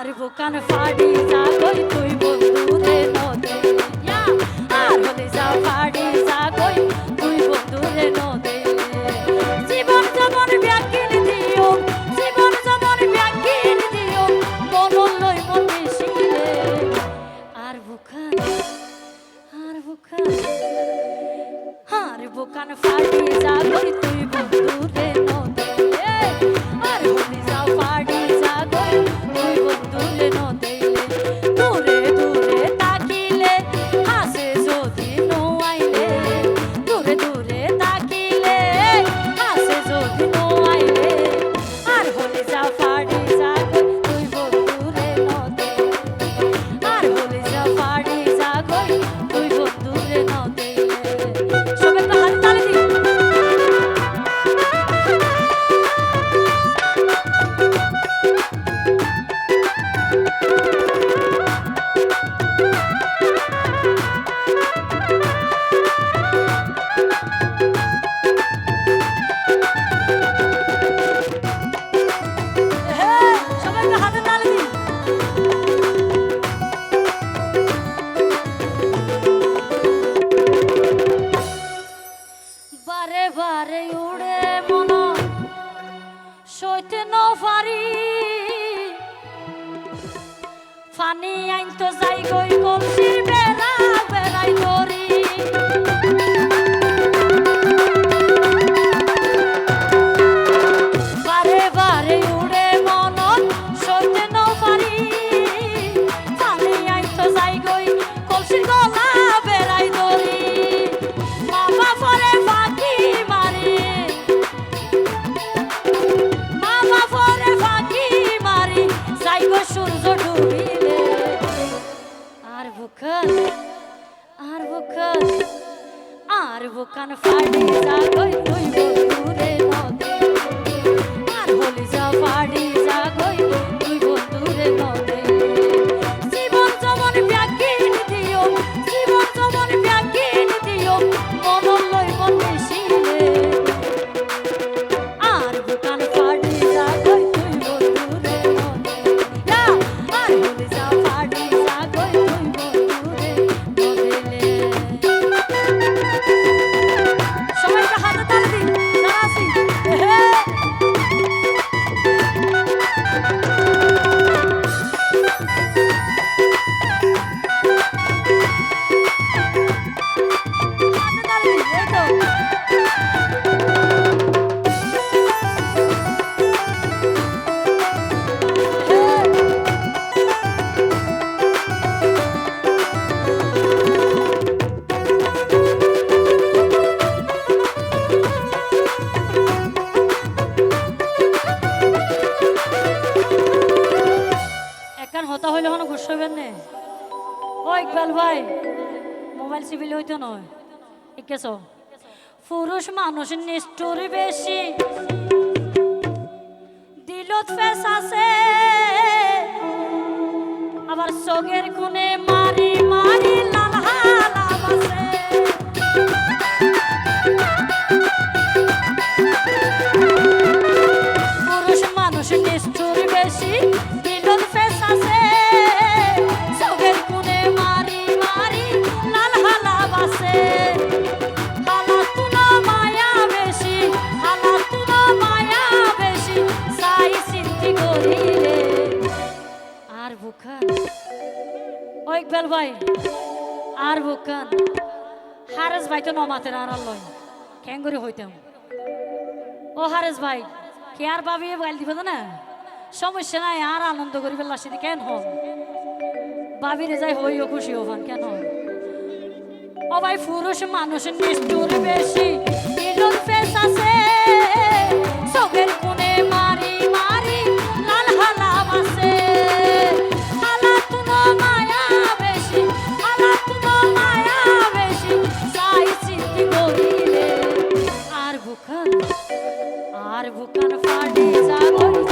আর বুকান ফাড়ি যা কই তুই বন্ধু রে নদে। আর হলে যা ফাড়ি যা কই তুই বন্ধু রে নদে। জীবন যেমন ব্যাকিন দিও, জীবন যেমন ব্যাকিন দিও মন লই মন মিশিলে আর বুকান আর বুকান আর বুকান ফাড়ি যা কই বারে উড়ে মন। সইতে ন পারি। ফানি আইন তো যাই গই কলসির বুকান আর বুকান আর বুকান ফাড়ি যা গই তুই বন্ধুরে নদে আর হলি যা ফাড়ি একখান হতা হইলে হন ঘুষ হইবেন নে। ও ইকবাল ভাই, মোবাইল সিভিল হইতো নয়। ইকেছ পুরুষ মানুষ নিষ্ঠুর বেশি। দিলত ফেস আছে। আবার চোখের কোণে ইকবাল ভাই আর বুখান হারেস ভাই তো নমাতের আর লয় খ্যাঙ্গুরি হইতাম ও হারেস ভাই কে আর ভাবি গাইল দিব না সমস্যা নাই আর আনন্দ করি ফেললা সেদি কেন হন ভাবিরে যাই হইও খুশি হবান কেন ও ভাই পুরুষ মানুষ নিষ্ঠুর বেশি ফেস আছে বুকান আর বুকান ফাটে যাব।